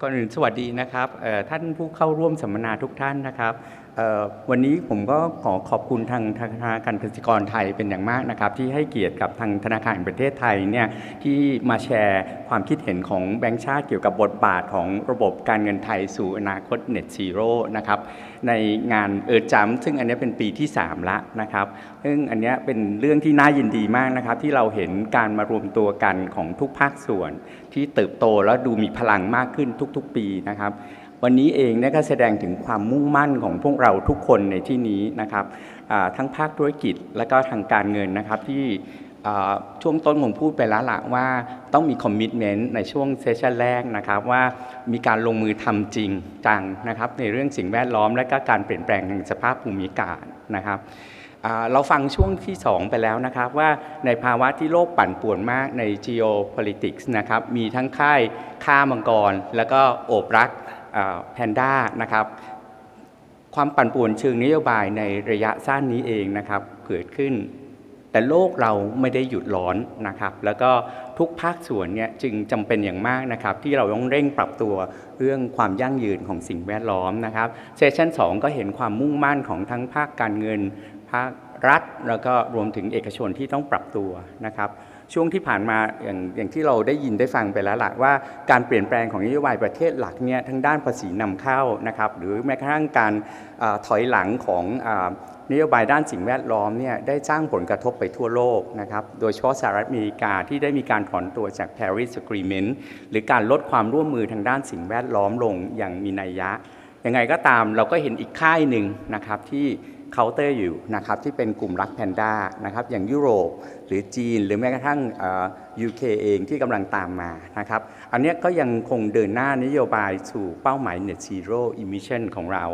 ก่อนอื่นสวัสดีนะครับท่านผู้เข้าร่วมสัมมนาทุกท่านนะครับวันนี้ผมก็ขอขอบคุณทางธนาคารกสิกรไทยเป็นอย่างมากนะครับ ที่ให้เกียรติกับทางธนาคารแห่งประเทศไทยเนี่ยที่มาแชร์ความคิดเห็นของแบงก์ชาติเกี่ยวกับบทบาทของระบบการเงินไทยสู่อนาคต Net Zero นะครับในงานเอิร์จัมซึ่งอันนี้เป็นปีที่ 3 ละนะครับ ซึ่งอันนี้เป็นเรื่องที่น่ายินดีมากนะครับ ที่เราเห็นการมารวมตัวกันของทุกภาคส่วน ที่เติบโตแล้วดูมีพลังมากขึ้นทุกๆ ปีนะครับ วันนี้เองเนี่ยก็แสดงถึงความมุ่งมั่นของพวกเราทุกคนในที่นี้นะครับทั้งภาคธุรกิจและก็ทางการเงินนะครับที่ช่วงต้นผมพูดไปแล้วละว่าต้องมีคอมมิชเมนต์ในช่วงเซสชันแรกนะครับว่ามีการลงมือทำจริงจังนะครับในเรื่องสิ่งแวดล้อมและก็การเปลี่ยนแปลงทางสภาพภูมิอากาศนะครับเราฟังช่วงที่ 2 ไปแล้วนะครับว่าในภาวะที่โลกปั่นป่วนมากใน geopolitics นะครับมีทั้งค่ายฆ่ามังกร แล้วก็โอบรัก แพนด้านะครับความปั่นป่วนเชิงนโยบายในระยะสั้นนี้เองนะครับเกิดขึ้น แต่โลกเราไม่ได้หยุดร้อนนะครับ แล้วก็ทุกภาคส่วนเนี่ยจึงจำเป็นอย่างมากนะครับ ที่เราต้องเร่งปรับตัวเรื่องความยั่งยืนของสิ่งแวดล้อมนะครับเซสชัน2 ก็เห็นความมุ่งมั่นของทั้งภาคการเงิน ภาครัฐ แล้วก็รวมถึงเอกชนที่ต้องปรับตัวนะครับ ช่วงที่ผ่านมาอย่างอย่างที่เราได้ยินได้ฟังไปแล้วล่ะว่าการเปลี่ยนแปลงของนโยบายประเทศหลักเนี่ยทั้งด้านภาษีนำเข้านะครับหรือแม้กระทั่งการอถอยหลังของอนโยบายด้านสิ่งแวดล้อมเนี่ยได้สร้างผลกระทบไปทั่วโลกนะครับ โดยเฉพาะสหรัฐอเมริกาที่ได้มีการถอนตัวจาก Paris Agreement หรือการลดความร่วมมือทางด้านสิ่งแวดล้อมลงอย่างมีนัยยะ ยังไงก็ตามเราก็เห็นอีกค่ายหนึ่งนะครับที่ เคาน์เตอร์อยู่นะครับที่เป็นกลุ่มรักแพนด้านะครับอย่างยุโรปหรือจีน หรือแม้กระทั่งเอ่อ UK เองที่กำลังตามมานะครับอันนี้ก็ยังคงเดินหน้านโยบายสู่เป้าหมาย Net Zero Emission ของเรา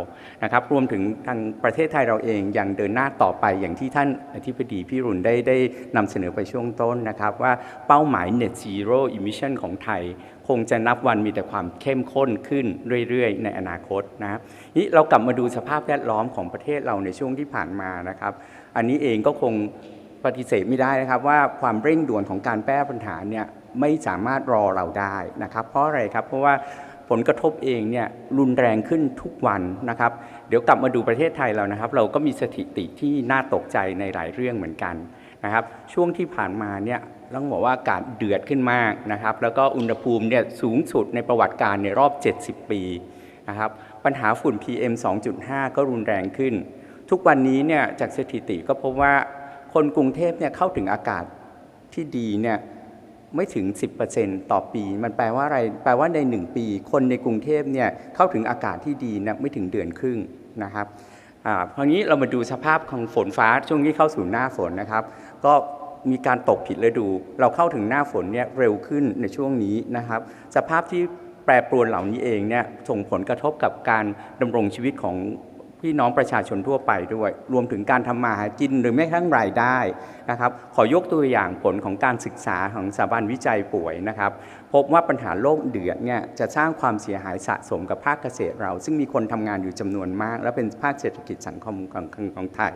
นะครับรวมถึงทางประเทศไทยเราเองยังเดินหน้าต่อไปอย่างที่ท่านอธิบดีพี่รุนได้ได้นำเสนอไปช่วงต้นนะครับว่าเป้าหมาย Net Zero Emission ของไทย คงจะนับวันมีแต่ความเข้มข้นขึ้นเรื่อยๆ ในอนาคตนะนี่เรากลับมาดูสภาพแวดล้อมของประเทศเราในช่วงที่ผ่านมานะครับ อันนี้เองก็คงปฏิเสธไม่ได้นะครับว่าความเร่งด่วนของการแก้ปัญหาเนี่ยไม่สามารถรอเราได้นะครับ เพราะอะไรครับเพราะว่าผลกระทบเองเนี่ยรุนแรงขึ้นทุกวันนะครับ เดี๋ยวกลับมาดูประเทศไทยเรานะครับ เราก็มีสถิติที่น่าตกใจในหลายเรื่องเหมือนกันนะครับ ช่วงที่ผ่านมาเนี่ย ต้องบอกว่าอากาศเดือดขึ้นมากนะครับ แล้วก็อุณหภูมิเนี่ยสูงสุดในประวัติการในรอบ 70 ปีนะครับ ปัญหาฝุ่น PM 2.5 ก็รุนแรงขึ้น ทุกวันนี้เนี่ยจากสถิติก็พบว่าคนกรุงเทพเนี่ยเข้าถึงอากาศที่ดีเนี่ยไม่ถึง 10%ต่อปี มันแปลว่าอะไร แปลว่าใน 1 ปี คนในกรุงเทพเนี่ยเข้าถึงอากาศที่ดีนะไม่ถึงเดือนครึ่งนะครับอ่าคราวนี้เรามาดูสภาพของฝนฟ้าช่วงที่เข้าสู่หน้าฝนนะครับ ก็ มีการตกผิดฤดู เราเข้าถึงหน้าฝนเนี่ยเร็วขึ้นในช่วงนี้นะครับ สภาพที่แปรปรวนเหล่านี้เองเนี่ยส่งผลกระทบกับการดำรงชีวิตของพี่น้องประชาชนทั่วไปด้วย รวมถึงการทำมาหากินหรือแม้กระทั่งรายได้นะครับ ขอยกตัวอย่างผลของการศึกษาของสถาบันวิจัยป่วยนะครับ พบว่าปัญหาโรคเดือดเนี่ยจะสร้างความเสียหายสะสมกับภาคเกษตรเรา ซึ่งมีคนทำงานอยู่จำนวนมาก และเป็นภาคเศรษฐกิจสังคมของของของไทย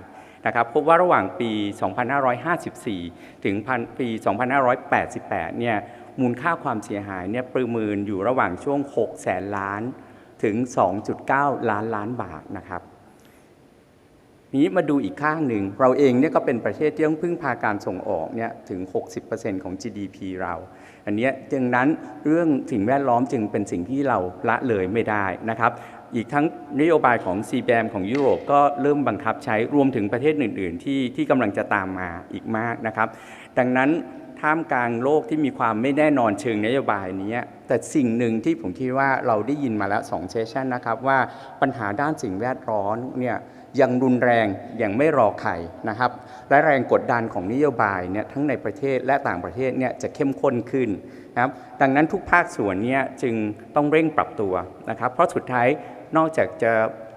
นะครับพบว่าระหว่างปี 2554 ถึงปี 2588 เนี่ยมูลค่าความเสียหายเนี่ยประเมินอยู่ระหว่างช่วง 6 แสนล้านถึง 2.9 ล้านล้านบาทนะครับนี้มาดูอีกข้างหนึ่ง เราเองเนี่ยก็เป็นประเทศที่ต้องพึ่งพาการส่งออกเนี่ยถึง 60%ของ GDP เรา อันนี้ดังนั้นเรื่องสิ่งแวดล้อมจึงเป็นสิ่งที่เราละเลยไม่ได้นะครับ อีกทั้งนโยบายของ c b a m ของยุโรปก็เริ่มบังคับใช้รวมถึงประเทศอื่น ๆ ที่ที่กำลังจะตามมาอีกมากนะครับ ดังนั้นท่ามกลางโลกที่มีความไม่แน่นอนเชิงนโยบายนี้ แต่สิ่งหนึ่งที่ผมคิดว่าเราได้ยินมาแล้ว2เซสชันนะครับว่าปัญหาด้านสิ่งแวดล้อมเนี่ยยังรุนแรงอย่างไม่รอใครนะครับ และแรงกดดันของนโยบายเนี่ยทั้งในประเทศและต่างประเทศเนี่ยจะเข้มข้นขึ้นนะครับ ดังนั้นทุกภาคส่วนเนี่ยจึงต้องเร่งปรับตัวนะครับ เพราะสุดท้าย นอกจากจะ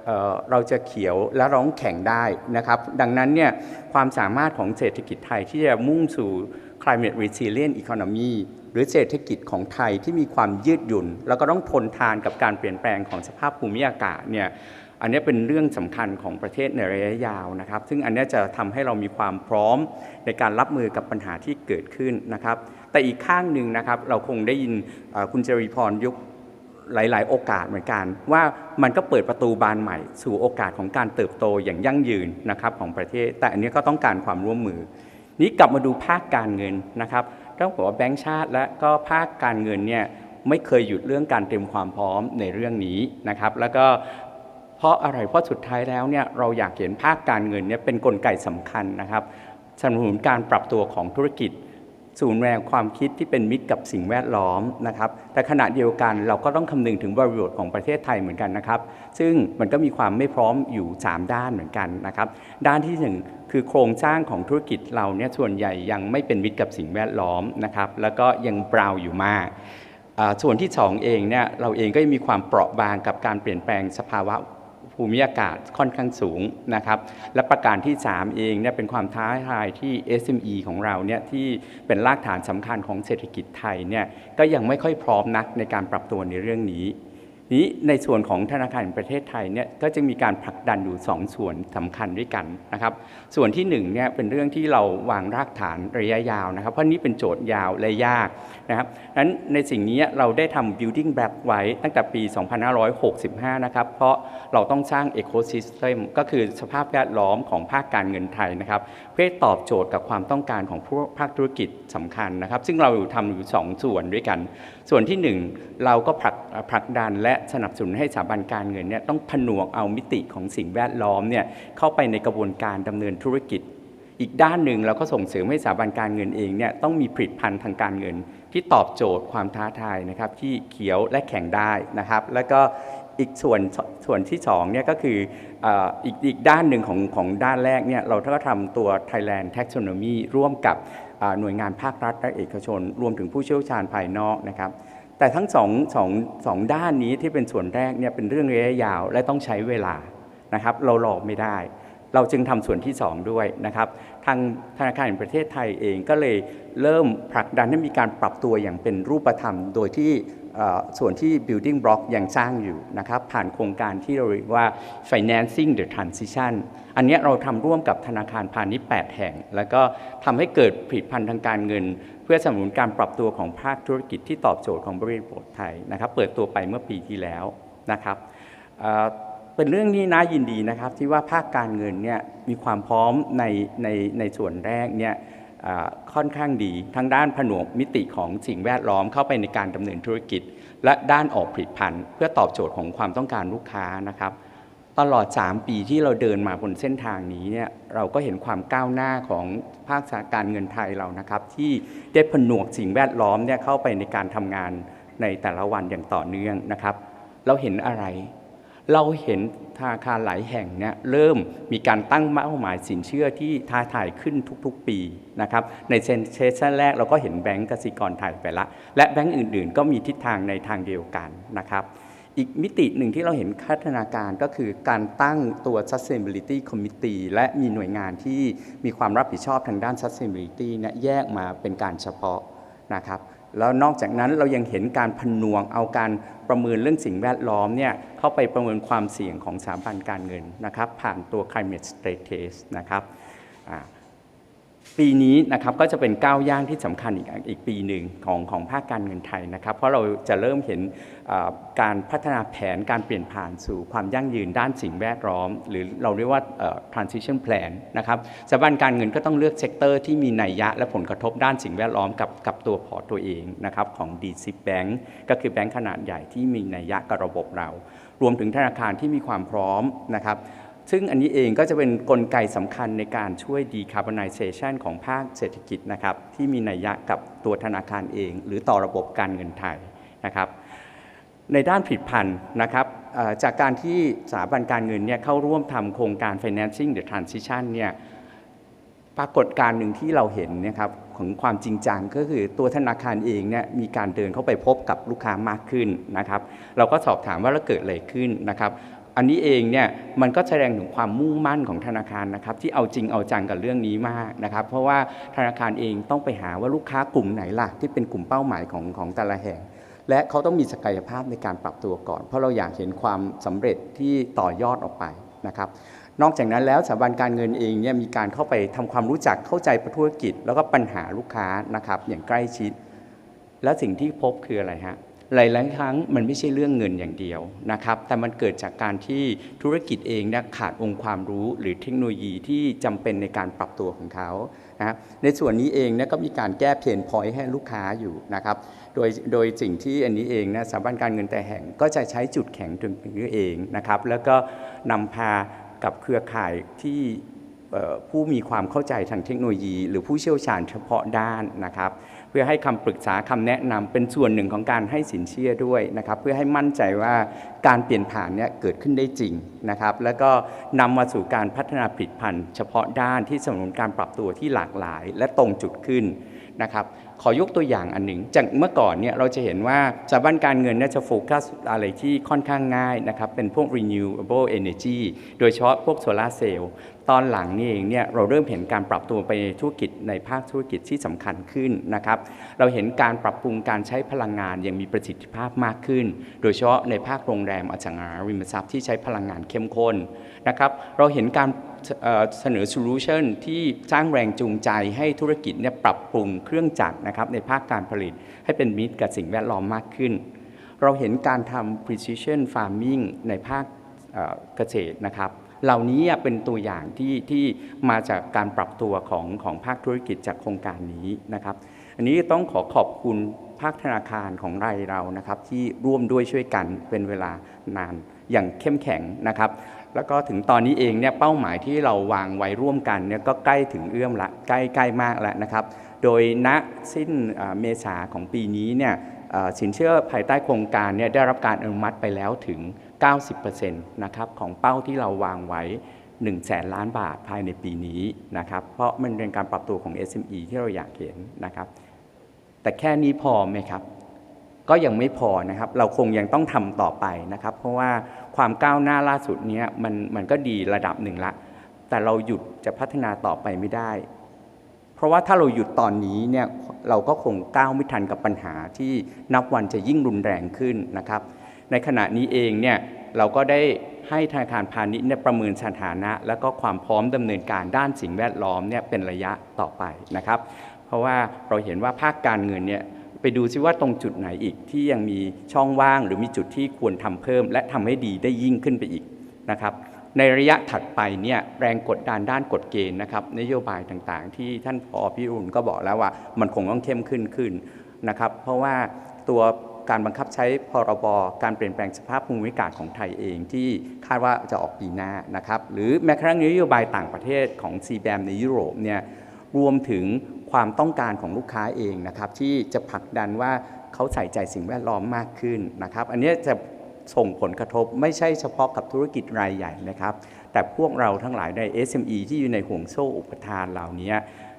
เเราจะเขียวและร้องแข่งได้นะครับ ดังนั้นเนี่ยความสามารถของเศรษฐกิจไทยที่จะมุ่งสู่ climate resilient economy หรือเศรษฐกิจของไทยที่มีความยืดหยุ่น แล้วก็ต้องทนทานกับการเปลี่ยนแปลงของสภาพภูมิอากาศเนี่ยอันนี้เป็นเรื่องสำคัญของประเทศในระยะยาวนะครับ ซึ่งอันนี้จะทำให้เรามีความพร้อมในการรับมือกับปัญหาที่เกิดขึ้นนะครับ แต่อีกข้างหนึ่งนะครับเราคงได้ยินคุณจรีพรยุก หลาย ๆ โอกาสเหมือนกัน ว่ามันก็เปิดประตูบานใหม่ สู่โอกาสของการเติบโตอย่างยั่งยืนนะครับของประเทศ แต่อันนี้ก็ต้องการความร่วมมือ นี้กลับมาดูภาคการเงินนะครับต้องบอกว่าแบงก์ชาติและก็ภาคการเงินเนี่ยไม่เคยหยุดเรื่องการเตรียมความพร้อมในเรื่องนี้นะครับ แล้วก็เพราะอะไรเพราะสุดท้ายแล้วเนี่ยเราอยากเห็นภาคการเงินเนี่ยเป็นนกลไกสำคัญนะครับสนับสนุนการปรับตัวของธุรกิจ ศูนย์แววความคิดที่เป็นมิตรกับสิ่งแวดล้อมนะครับ แต่ขณะเดียวกันเราก็ต้องคำนึงถึงบริบทของประเทศไทยเหมือนกันนะครับ ซึ่งมันก็มีความไม่พร้อมอยู่ 3 ด้านเหมือนกันนะครับ ด้านที่ 1 คือโครงสร้างของธุรกิจเราเนี่ยส่วนใหญ่ยังไม่เป็นมิตรกับสิ่งแวดล้อมนะครับ แล้วก็ยังเปล่าอยู่มากอ่าส่วนที่ 2 เองเนี่ยเราเองก็ยังมีความเปราะบางกับการเปลี่ยนแปลงสภาวะ ภูมิอากาศค่อนข้างสูงนะครับ และประการที่ 3 เองเนี่ยเป็นความท้าทายที่ SME ของเราเนี่ยที่เป็นรากฐานสำคัญของเศรษฐกิจไทยเนี่ยก็ยังไม่ค่อยพร้อมนักในการปรับตัวในเรื่องนี้นี้ในส่วนของธนาคารแห่งประเทศไทยเนี่ยก็จะมีการผลักดันอยู่ 2ส่วนสำคัญด้วยกันนะครับ ส่วนที่1เนี่ยเป็นเรื่องที่เราวางรากฐานระยะยาวนะครับ เพราะนี่เป็นโจทย์ยาวและยากนะครับนั้นในสิ่งนี้เราได้ทำ building back ไว้ตั้งแต่ปี 2565 นะครับ เพราะ เราต้องสร้าง ecosystem ก็คือสภาพแวดล้อมของภาคการเงินไทยนะครับ เพื่อตอบโจทย์กับความต้องการของผู้ภาคธุรกิจสำคัญนะครับ ซึ่งเราอยู่ทำอยู่สองส่วนด้วยกัน ส่วนที่หนึ่งเราก็ผลักผลักดันและสนับสนุนให้สถาบันการเงินเนี่ยต้องผนวกเอามิติของสิ่งแวดล้อมเนี่ยเข้าไปในกระบวนการดำเนินธุรกิจอีกด้านหนึ่งเราก็ส่งเสริมให้สถาบันการเงินเองเนี่ยต้องมีผลิตภัณฑ์ทางการเงิน ที่ตอบโจทย์ความท้าทายนะครับที่เขียวและแข็งได้นะครับ แล้วก็ อีกส่วนส่วนที่สองเนี่ยก็คืออ,อีกอีกด้านหนึ่งของของด้านแรกเนี่ยเราก็ทำตัว Thailand Taxonomy ร่วมกับหน่วยงานภาครัฐและเอกชน รวมถึงผู้เชี่ยวชาญภายนอกนะครับแต่ทั้งสองสองสองด้านนี้ที่เป็นส่วนแรกเนี่ยเป็นเรื่องระยะยาวและต้องใช้เวลานะครับเรารอไม่ได้ เราจึงทำส่วนที่ 2 ด้วยนะครับทางธนาคารแห่งประเทศไทยเองก็เลยเริ่มผลักดันให้มีการปรับตัวอย่างเป็นรูปธรรม โดยที่ ส่วนที่ building block ยังสร้างอยู่นะครับผ่านโครงการที่เราเรียกว่า financing the transition อันนี้เราทำร่วมกับธนาคารพาณิชย์ 8 แห่ง แล้วก็ทำให้เกิดผลิตภัณฑ์ทางการเงิน เพื่อสนับสนุนการปรับตัวของภาคธุรกิจที่ตอบโจทย์ของบริบทไทยนะครับเปิดตัวไปเมื่อปีที่แล้วนะครับเป็นเรื่องที่น่ายินดีนะครับที่ว่าภาคการเงินเนี่ยมีความพร้อมในในในส่วนแรกเนี่ย ค่อนข้างดีทั้งด้านผนวกมิติของสิ่งแวดล้อมเข้าไปในการดำเนินธุรกิจ และด้านออกผลิตภัณฑ์ เพื่อตอบโจทย์ของความต้องการลูกค้านะครับ ตลอด 3 ปีที่เราเดินมาบนเส้นทางนี้เนี่ยเราก็เห็นความก้าวหน้าของภาคการเงินไทยเรานะครับ ที่ได้ผนวกสิ่งแวดล้อมเนี่ยเข้าไปในการทำงานในแต่ละวันอย่างต่อเนื่องนะครับ เราเห็นอะไร เราเห็นธนาคารหลายแห่งเนี่ยเริ่มมีการตั้งเป้าหมายสินเชื่อที่ท้าทายขึ้นทุกๆปีนะครับในเซนเซชันแรกเราก็เห็นแบงก์กสิกรไทยไปละ และแบงก์อื่นๆ ก็มีทิศทางในทางเดียวกันนะครับอีกมิติหนึ่งที่เราเห็นพัฒนาการก็คือการตั้งตัว sustainability committee และมีหน่วยงานที่มีความรับผิดชอบทางด้าน sustainability เนี่ยแยกมาเป็นการเฉพาะนะครับ แล้วนอกจากนั้นเรายังเห็นการพนวงเอาการประเมินเรื่องสิ่งแวดล้อมเนี่ยเข้าไปประเมินความเสี่ยงของสถาบันการเงินนะครับผ่านตัว climate stress test นะครับ ปีนี้นะครับก็จะเป็นก้าวย่างที่สำคัญอีกอีกปีหนึ่งของของภาคการเงินไทยนะครับ เพราะเราจะเริ่มเห็นการพัฒนาแผนการเปลี่ยนผ่านสู่ความยั่งยืนด้านสิ่งแวดล้อม หรือเราเรียกว่า transition plan นะครับสถาบันการเงินก็ต้องเลือกเซกเตอร์ที่มีนัยยะและผลกระทบด้านสิ่งแวดล้อมกับกับตัวพอร์ตตัวเองนะครับของ D10 Bank ก็คือแบงก์ขนาดใหญ่ที่มีนัยยะกับระบบเรา รวมถึงธนาคารที่มีความพร้อมนะครับ ซึ่งอันนี้เองก็จะเป็นนกลไกสำคัญในการช่วย decarbonization ของภาคเศรษฐกิจนะครับที่มีนัยยะกับตัวธนาคารเอง หรือต่อระบบการเงินไทยนะครับในด้านผลิตภัณฑ์นะครับจากการที่สถาบันการเงินเนี่ยเข้าร่วมทำโครงการ financing the transition เนี่ยปรากฏการณ์หนึ่งที่เราเห็นนะครับของความจริงจังก็คือตัวธนาคารเองเนี่ยมีการเดินเข้าไปพบกับลูกค้ามากขึ้นนะครับ เราก็สอบถามว่าแล้วเกิดอะไรขึ้นนะครับ อันนี้เองเนี่ยมันก็แสดงถึงความมุ่งมั่นของธนาคารนะครับที่เอาจริงเอาจังกับเรื่องนี้มากนะครับเพราะว่าธนาคารเองต้องไปหาว่าลูกค้ากลุ่มไหนล่ะที่เป็นกลุ่มเป้าหมายของของแต่ละแห่ง และเขาต้องมีศักยภาพในการปรับตัวก่อน เพราะเราอยากเห็นความสำเร็จที่ต่อยอดออกไปนะครับนอกจากนั้นแล้วสถาบันการเงินเองเนี่ยมีการเข้าไปทำความรู้จักเข้าใจธุรกิจ แล้วก็ปัญหาลูกค้านะครับอย่างใกล้ชิด และสิ่งที่พบคืออะไรฮะ หลาย ๆ ครั้งมันไม่ใช่เรื่องเงินอย่างเดียวนะครับ แต่มันเกิดจากการที่ธุรกิจเองเนี่ยขาดองค์ความรู้หรือเทคโนโลยีที่จำเป็นในการปรับตัวของเขานะในส่วนนี้เองเนี่ยก็มีการแก้เพนพอยต์ให้ลูกค้าอยู่นะครับ โดยโดยสิ่งที่อันนี้เองนะสถาบันการเงินแต่แห่งก็จะใช้จุดแข็งตรงนี้เองนะครับ แล้วก็นำพากับเครือข่ายที่ผู้มีความเข้าใจทางเทคโนโลยี หรือผู้เชี่ยวชาญเฉพาะด้านนะครับ พื่อให้คำปรึกษาคำแนะนำเป็นส่วนหนึ่งของการให้สินเชื่อด้วยนะครับ เพื่อให้มั่นใจว่าการเปลี่ยนผ่านเนี่ยเกิดขึ้นได้จริงนะครับ แล้วก็นำมาสู่การพัฒนาผลิตภัณฑ์ เฉพาะด้านที่สนับสนุนการปรับตัวที่หลากหลาย และตรงจุดขึ้นนะครับขอยกตัวอย่างอันหนึ่งจากเมื่อก่อนเนี่ยเราจะเห็นว่าสถาบันการเงินเนี่ยจะโฟกัสอะไรที่ค่อนข้างง่ายนะครับเป็นพวก renewable energy โดยเฉพาะพวกโซลาร์เซลล์ตอนหลังนี่เองเนี่ยเราเริ่มเห็นการปรับตัวไปธุรกิจในภาคธุรกิจที่สำคัญขึ้นนะครับ เราเห็นการปรับปรุงการใช้พลังงานอย่างมีประสิทธิภาพมากขึ้น โดยเฉพาะในภาคโรงแรมอสังหาริมทรัพย์ที่ใช้พลังงานเข้มข้นนะครับ เราเห็นการเสนอโซลูชันที่สร้างแรงจูงใจให้ธุรกิจเนี่ยปรับปรุงเครื่องจักรนะครับในภาคการผลิตให้เป็นมิตรกับสิ่งแวดล้อมมากขึ้น เราเห็นการทำ precision farming ในภาคเกษตรนะครับ เหล่านี้เป็นตัวอย่างที่ที่มาจากการปรับตัวของของภาคธุรกิจจากโครงการนี้นะครับ อันนี้ต้องขอขอบคุณภาคธนาคารของไรเรานะครับ ที่ร่วมด้วยช่วยกันเป็นเวลานานอย่างเข้มแข็งนะครับ แล้วก็ถึงตอนนี้เองเนี่ยเป้าหมายที่เราวางไว้ร่วมกันเนี่ยก็ใกล้ถึงเอื้อมละใกล้ใกล้มากแล้วนะครับ โดยณสิ้นเมษาของปีนี้เนี่ยสินเชื่อภายใต้โครงการเนี่ยได้รับการอนุมัติไปแล้วถึง 90%นะครับของเป้าที่เราวางไว้1แสนล้านบาทภายในปีนี้นะครับเพราะมันเป็นการปรับตัวของ SME ที่เราอยากเห็นนะครับ แต่แค่นี้พอไหมครับ ก็ยังไม่พอนะครับ เราคงยังต้องทำต่อไปนะครับ เพราะว่าความก้าวหน้าล่าสุดนี้มันมันก็ดีระดับหนึ่งละ แต่เราหยุดจะพัฒนาต่อไปไม่ได้ เพราะว่าถ้าเราหยุดตอนนี้เนี่ยเราก็คงก้าวไม่ทันกับปัญหาที่นับวันจะยิ่งรุนแรงขึ้นนะครับ ในขณะนี้เองเนี่ยเราก็ได้ให้ธนาคารพาณิชย์เนี่ยประเมินสถานะ และก็ความพร้อมดำเนินการด้านสิ่งแวดล้อมเนี่ยเป็นระยะต่อไปนะครับ เพราะว่าเราเห็นว่าภาคการเงินเนี่ยไปดูซิว่าตรงจุดไหนอีกที่ยังมีช่องว่าง หรือมีจุดที่ควรทำเพิ่ม และทำให้ดีได้ยิ่งขึ้นไปอีกนะครับในระยะถัดไปเนี่ยแรงกดดันด้านกฎเกณฑ์นะครับนโยบายต่างๆ ที่ท่านผอพิรุณก็บอกแล้วว่ามันคงต้องเข้มขึ้นขึ้นนะครับเพราะว่าตัว การบังคับใช้พรบการเปลี่ยนแปลงสภาพภูมิอากาศของไทยเองที่คาดว่าจะออกปีหน้านะครับ หรือแม้กระทั่งนโยบายต่างประเทศของ c b a m ในยุโรปเนี่ยรวมถึงความต้องการของลูกค้าเองนะครับ ที่จะผลักดันว่าเขาใส่ใจสิ่งแวดล้อมมากขึ้นนะครับ อันนี้จะส่งผลกระทบไม่ใช่เฉพาะกับธุรกิจรายใหญ่นะครับ แต่พวกเราทั้งหลายใน SME ที่อยู่ในห่วงโซ่อุปทานเหล่านี้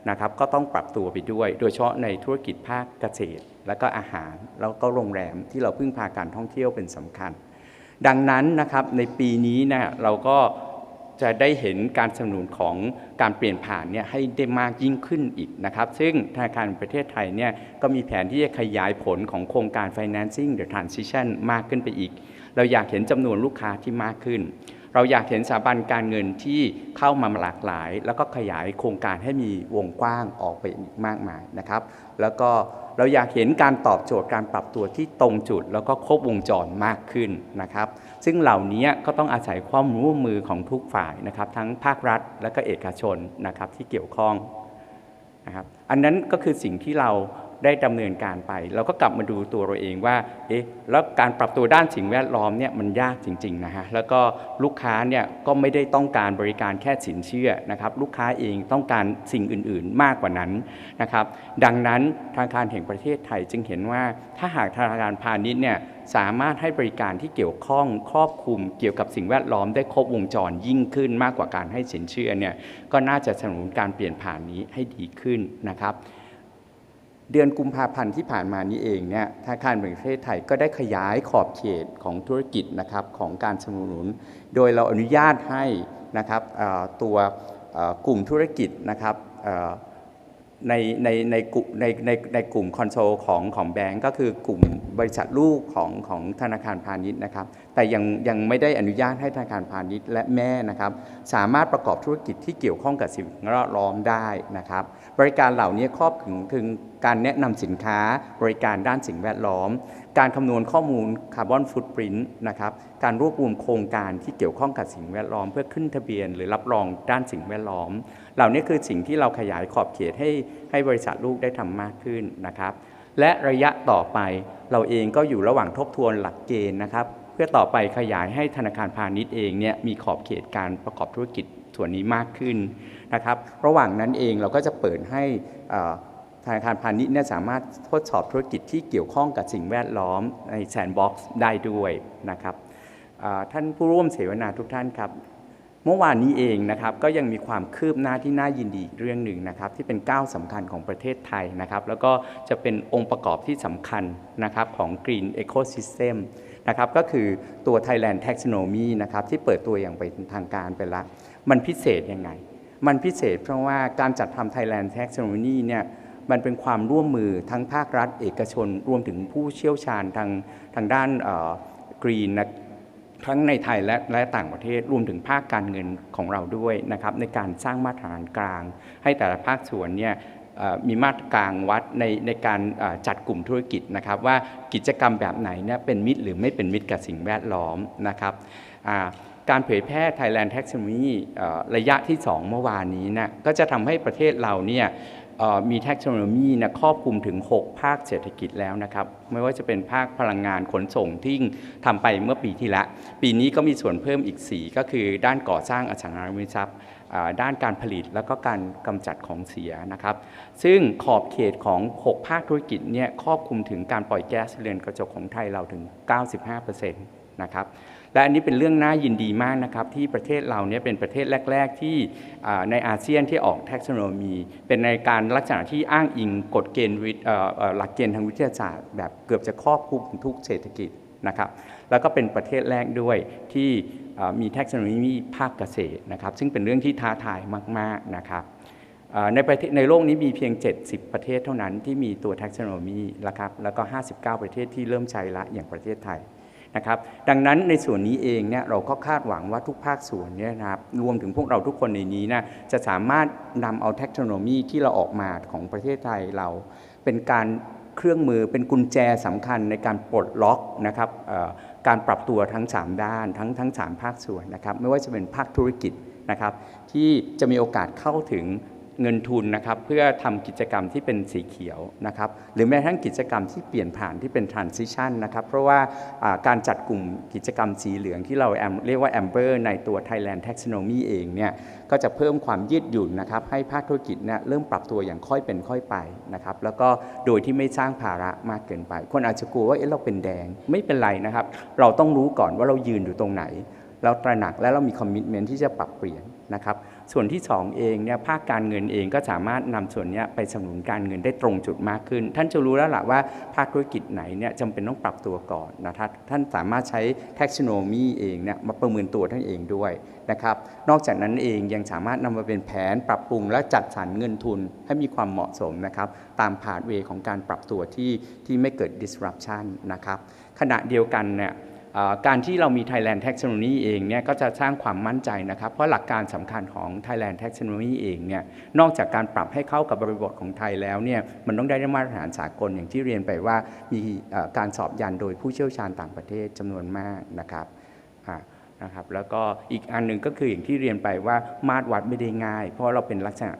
นะครับ ก็ต้องปรับตัวไปด้วย โดยเฉพาะในธุรกิจภาคเกษตร และก็อาหารแล้วก็โรงแรมที่เราพึ่งพาการท่องเที่ยวเป็นสำคัญ ดังนั้นนะครับในปีนี้นะเราก็จะได้เห็นการสนับสนุนของการเปลี่ยนผ่านเนี่ยให้ได้มากยิ่งขึ้นอีกนะครับ ซึ่งธนาคารประเทศไทยเนี่ยก็มีแผนที่จะขยายผลของโครงการ financing the transition มากขึ้นไปอีก เราอยากเห็นจำนวนลูกค้าที่มากขึ้น เราอยากเห็นสถาบันการเงินที่เข้ามาหลากหลาย แล้วก็ขยายโครงการให้มีวงกว้างออกไปอีกมากมายนะครับ แล้วก็ เราอยากเห็นการตอบโจทย์การปรับตัวที่ตรงจุด แล้วก็ครบวงจรมากขึ้นนะครับ ซึ่งเหล่านี้ก็ต้องอาศัยความร่วมมือของทุกฝ่ายนะครับ ทั้งภาครัฐและก็เอกชนนะครับที่เกี่ยวข้องนะครับ อันนั้นก็คือสิ่งที่เรา ได้ดำเนินการไป เราก็กลับมาดูตัวเราเองว่าเอ๊ะแล้วการปรับตัวด้านสิ่งแวดล้อมเนี่ยมันยากจริงๆนะฮะแล้วก็ลูกค้าเนี่ยก็ไม่ได้ต้องการบริการแค่สินเชื่อนะครับลูกค้าเองต้องการสิ่งอื่นๆมากกว่านั้นนะครับดังนั้นธนาคารแห่งประเทศไทยจึงเห็นว่าถ้าหากธนาคารพาณิชย์เนี่ยสามารถให้บริการที่เกี่ยวข้องครอบคลุมเกี่ยวกับสิ่งแวดล้อมได้ครบวงจรยิ่งขึ้นมากกว่าการให้สินเชื่อเนี่ยก็น่าจะสนับสนุนการเปลี่ยนผ่านนี้ให้ดีขึ้นนะครับ เดือนกุมภาพันธ์ที่ผ่านมานี้เองเนี่ยธนาคารแห่งประเทศไทยก็ได้ขยายขอบเขตของธุรกิจนะครับของการสนับสนุน โดยเราอนุญาตให้นะครับตัวกลุ่มธุรกิจนะครับ ในในในกลุ่มในในในกลุ่มคอนโซลของของแบงก์ก็คือกลุ่มบริษัทลูกของของธนาคารพาณิชย์นะครับ แต่ยังยังไม่ได้อนุญาตให้ธนาคารพาณิชย์และแม่นะครับ สามารถประกอบธุรกิจที่เกี่ยวข้องกับสิ่งแวดล้อมได้นะครับ บริการเหล่านี้ครอบถึงถึงการแนะนำสินค้าบริการด้านสิ่งแวดล้อม การคำนวณข้อมูลคาร์บอนฟุตปรินต์นะครับ การรวบรวมโครงการที่เกี่ยวข้องกับสิ่งแวดล้อม เพื่อขึ้นทะเบียน หรือรับรองด้านสิ่งแวดล้อม เหล่านี้คือสิ่งที่เราขยายขอบเขตให้ให้บริษัทลูกได้ทำมากขึ้นนะครับ และระยะต่อไปเราเองก็อยู่ระหว่างทบทวนหลักเกณฑ์นะครับเพื่อต่อไปขยายให้ธนาคารพาณิชย์เองเนี่ยมีขอบเขตการประกอบธุรกิจส่วนนี้มากขึ้นนะครับ ระหว่างนั้นเองเราก็จะเปิดให้อ่อ ธนาคารพาณิชย์เนี่ยสามารถทดสอบธุรกิจที่เกี่ยวข้องกับสิ่งแวดล้อมในแซนด์บ็อกซ์ได้ด้วยนะครับท่านผู้ร่วมเสวนาทุกท่านครับ เมื่อวานนี้เองนะครับก็ยังมีความคืบหน้าที่น่ายินดีเรื่องหนึ่งนะครับ ที่เป็นก้าวสำคัญของประเทศไทยนะครับ แล้วก็จะเป็นองค์ประกอบที่สำคัญนะครับของ Green Ecosystem นะครับก็คือตัว Thailand Taxonomy นะครับที่เปิดตัวอย่างเป็นทางการไปแล้วมันพิเศษยังไง มันพิเศษเพราะว่าการจัดทำ Thailand Taxonomy เนี่ย มันเป็นความร่วมมือทั้งภาครัฐ เอกชน รวมถึงผู้เชี่ยวชาญทางทางด้านกรีนนะทั้งในไทยและและต่างประเทศรวมถึงภาคการเงินของเราด้วยนะครับในการสร้างมาตรฐานกลาง ให้แต่ละภาคส่วนเนี่ยมีมาตรการวัดในในการจัดกลุ่มธุรกิจนะครับ ว่ากิจกรรมแบบไหนเนี่ยเป็นมิตรหรือไม่เป็นมิตรกับสิ่งแวดล้อมนะครับการเผยแพร่ Thailand Taxonomy ระยะที่ 2 เมื่อวานนี้นะก็จะทำให้ประเทศเราเนี่ย มี taxonomy นะครอบคลุมถึง 6 ภาคเศรษฐกิจแล้วนะครับ ไม่ว่าจะเป็นภาคพลังงานขนส่งที่ทำไปเมื่อปีที่แล้ว ปีนี้ก็มีส่วนเพิ่มอีก 4 ก็คือด้านก่อสร้างอสังหาริมทรัพย์ด้านการผลิตแล้วก็การกำจัดของเสียนะครับ ซึ่งขอบเขตของ 6 ภาคธุรกิจเนี่ยครอบคลุมถึงการปล่อยแก๊สเรือนกระจกของไทยเราถึง 95% นะครับและอันนี้เป็นเรื่องน่ายินดีมากนะครับที่ประเทศเราเนี่ยเป็นประเทศแรก ๆ ที่ในอาเซียนที่ออกแท็กซ o โนมีเป็นในการลักษณะที่อ้างอิงกฎเกณฑ์ทย์เอ่อเอ่อหลักเกณฑ์ทางวิทยาศาสตร์แบบเกือบจะครอบคลุมทุกเศรษฐกิจนะครับแล้วก็เป็นประเทศแรกด้วยที่มีแท็กซ o โนมีภาคเกษตรนะครับซึ่งเป็นเรื่องที่ท้าทายมากๆนะครับในประเทศในโลกนี้มีเพียง 70 ประเทศเท่านั้นที่มีตัว taxonomy นะครับแล้วก็ 59 ประเทศที่เริ่มใช้ละอย่างประเทศไทย นะครับดังนั้นในส่วนนี้เองเนี่ยเราก็คาดหวังว่าทุกภาคส่วนเนี่ยนะครับรวมถึงพวกเราทุกคนในนี้นะจะสามารถนำเอา taxonomy ที่เราออกมาของประเทศไทยเราเป็นการเครื่องมือเป็นกุญแจสำคัญในการปลดล็อกนะครับการปรับตัวทั้ง 3 ด้านทั้งทั้ง 3 ภาคส่วนนะครับไม่ว่าจะเป็นภาคธุรกิจนะครับที่จะมีโอกาสเข้าถึง เงินทุนนะครับเพื่อทำกิจกรรมที่เป็นสีเขียวนะครับหรือแม้กระทั่งกิจกรรมที่เปลี่ยนผ่านที่เป็น transition นะครับเพราะว่าการจัดกลุ่มกิจกรรมสีเหลืองที่เราเรียกว่า Amber ในตัว Thailand Taxonomy เองเนี่ยก็จะเพิ่มความยืดหยุ่นนะครับให้ภาคธุรกิจเนี่ยเริ่มปรับตัวอย่างค่อยเป็นค่อยไปนะครับแล้วก็โดยที่ไม่สร้างภาระมากเกินไป คนอาจจะกลัวว่าเอ๊ะเราเป็นแดงไม่เป็นไรนะครับ เราต้องรู้ก่อนว่าเรายืนอยู่ตรงไหน เราตระหนักและเรามีคอมมิชเมนที่จะปรับเปลี่ยน นะครับส่วนที่ 2 เองเนี่ยภาคการเงินเองก็สามารถนำส่วนนี้ไปสนับสนุนการเงินได้ตรงจุดมากขึ้น ท่านจะรู้แล้วล่ะว่าภาคธุรกิจไหนเนี่ยจำเป็นต้องปรับตัวก่อนนะครับท่านสามารถใช้ taxonomy เองเนี่ยมาประเมินตัวท่านเองด้วยนะครับนอกจากนั้นเองยังสามารถนำมาเป็นแผนปรับปรุงและจัดสรรเงินทุนให้มีความเหมาะสมนะครับตามผ่านเวของการปรับตัวที่ที่ไม่เกิด disruption นะครับขณะเดียวกันเนี่ย การที่เรามี Thailand Taxonomy เองเนี่ยก็จะสร้างความมั่นใจนะครับ เพราะหลักการสำคัญของ Thailand Taxonomy เองเนี่ยนอกจากการปรับให้เข้ากับบริบทของไทยแล้วเนี่ยมันต้องได้มาตรฐานสากลอย่างที่เรียนไปว่ามีการสอบยันโดยผู้เชี่ยวชาญต่างประเทศจำนวนมากนะครับนะครับแล้วก็อีกอันหนึ่งก็คืออย่างที่เรียนไปว่ามาตรวัดไม่ได้ง่าย เพราะเราเป็นลักษณะ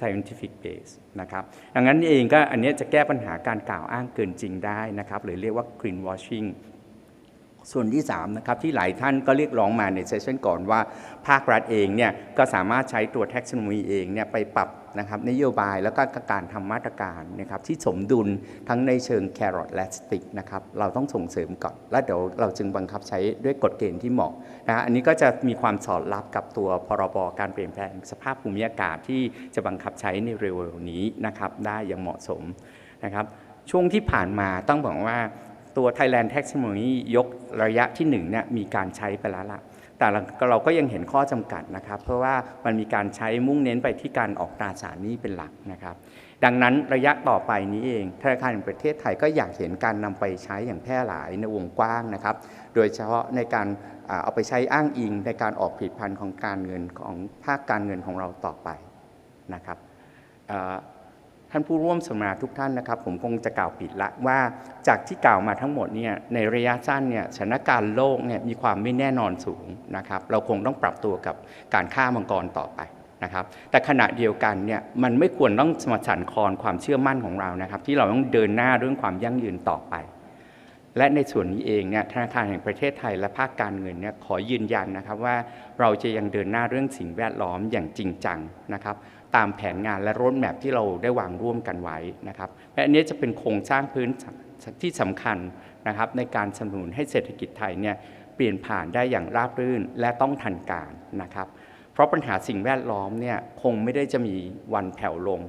scientific base นะครับดังนั้นเองก็อันนี้จะแก้ปัญหาการกล่าวอ้างเกินจริงได้นะครับหรือเรียกว่า green washing ส่วนที่3นะครับที่หลายท่านก็เรียกร้องมาในเซสชันก่อนว่า ภาครัฐเองเนี่ยก็สามารถใช้ตัว taxonomy เองเนี่ยไปปรับนะครับนโยบายแล้วก็การทำมาตรการนะครับที่สมดุลทั้งในเชิง carrot และ stick นะครับเราต้องส่งเสริมก่อน แล้วเดี๋ยวเราจึงบังคับใช้ด้วยกฎเกณฑ์ที่เหมาะนะฮะอันนี้ก็จะมีความสอดรับกับตัวพรบการเปลี่ยนแปลงสภาพภูมิอากาศที่จะบังคับใช้ในเร็วๆนี้นะครับได้อย่างเหมาะสมนะครับช่วงที่ผ่านมาต้องบอกว่า ตัว Thailand Taxonomy ยกระยะที่1เนี่ยมีการใช้ไปแล้วล่ะ แต่เราก็ยังเห็นข้อจำกัดนะครับ เพราะว่ามันมีการใช้มุ่งเน้นไปที่การออกตราสารนี้เป็นหลักนะครับ ดังนั้นระยะต่อไปนี้เองธนาคารแห่งประเทศไทยก็อยากเห็นการนำไปใช้อย่างแพร่หลายในวงกว้างนะครับ โดยเฉพาะในการเอาไปใช้อ้างอิงในการออกผลิตภัณฑ์ของการเงินของภาคการเงินของเราต่อไปนะครับ ท่านผู้ร่วมสัมมนาทุกท่านนะครับ ผมคงจะกล่าวปิดละว่าจากที่กล่าวมาทั้งหมดเนี่ยในระยะสั้นเนี่ยสถานการณ์โลกเนี่ยมีความไม่แน่นอนสูงนะครับ เราคงต้องปรับตัวกับการฆ่ามังกรต่อไปนะครับแต่ขณะเดียวกันเนี่ยมันไม่ควรต้องสมาสั่นคอนความเชื่อมั่นของเรานะครับ ที่เราต้องเดินหน้าเรื่องความยั่งยืนต่อไป และในส่วนนี้เองเนี่ยธนาคารแห่งประเทศไทยและภาคการเงินเนี่ยขอยืนยันนะครับว่าเราจะยังเดินหน้าเรื่องสิ่งแวดล้อมอย่างจริงจังนะครับ ตามแผนงานและรถแมพที่เราได้วางร่วมกันไว้นะครับและอันนี้จะเป็นโครงสร้างพื้นที่สำคัญนะครับในการสนับสนุนให้เศรษฐกิจไทยเนี่ยเปลี่ยนผ่านได้อย่างราบรื่นและต้องทันการนะครับ เพราะปัญหาสิ่งแวดล้อมเนี่ยคงไม่ได้จะมีวันแผ่วลง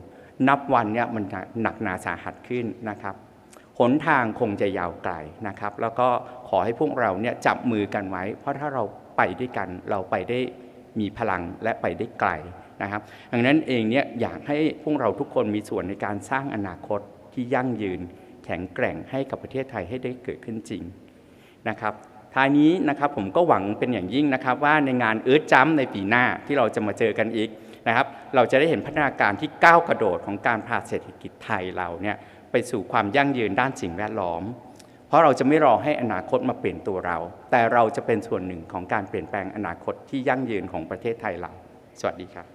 นับวันเนี่ยมันหนักหนาสาหัสขึ้นนะครับหนทางคงจะยาวไกลนะครับ แล้วก็ขอให้พวกเราเนี่ยจับมือกันไว้ เพราะถ้าเราไปด้วยกันเราไปได้มีพลังและไปได้ไกล นะครับ ดังนั้นเองเนี่ยอยากให้พวกเราทุกคนมีส่วนในการสร้างอนาคตที่ยั่งยืน แข็งแกร่งให้กับประเทศไทยให้ได้เกิดขึ้นจริงนะครับท้ายนี้นะครับผมก็หวังเป็นอย่างยิ่งนะครับว่าในงานเอิร์ธจัมในปีหน้าที่เราจะมาเจอกันอีกนะครับเราจะได้เห็นพัฒนาการที่ก้าวกระโดดของการพาเศรษฐกิจไทยเราเนี่ยไปสู่ความยั่งยืนด้านสิ่งแวดล้อม เพราะเราจะไม่รอให้อนาคตมาเปลี่ยนตัวเรา แต่เราจะเป็นส่วนหนึ่งของการเปลี่ยนแปลงอนาคตที่ยั่งยืนของประเทศไทยเรา สวัสดีครับ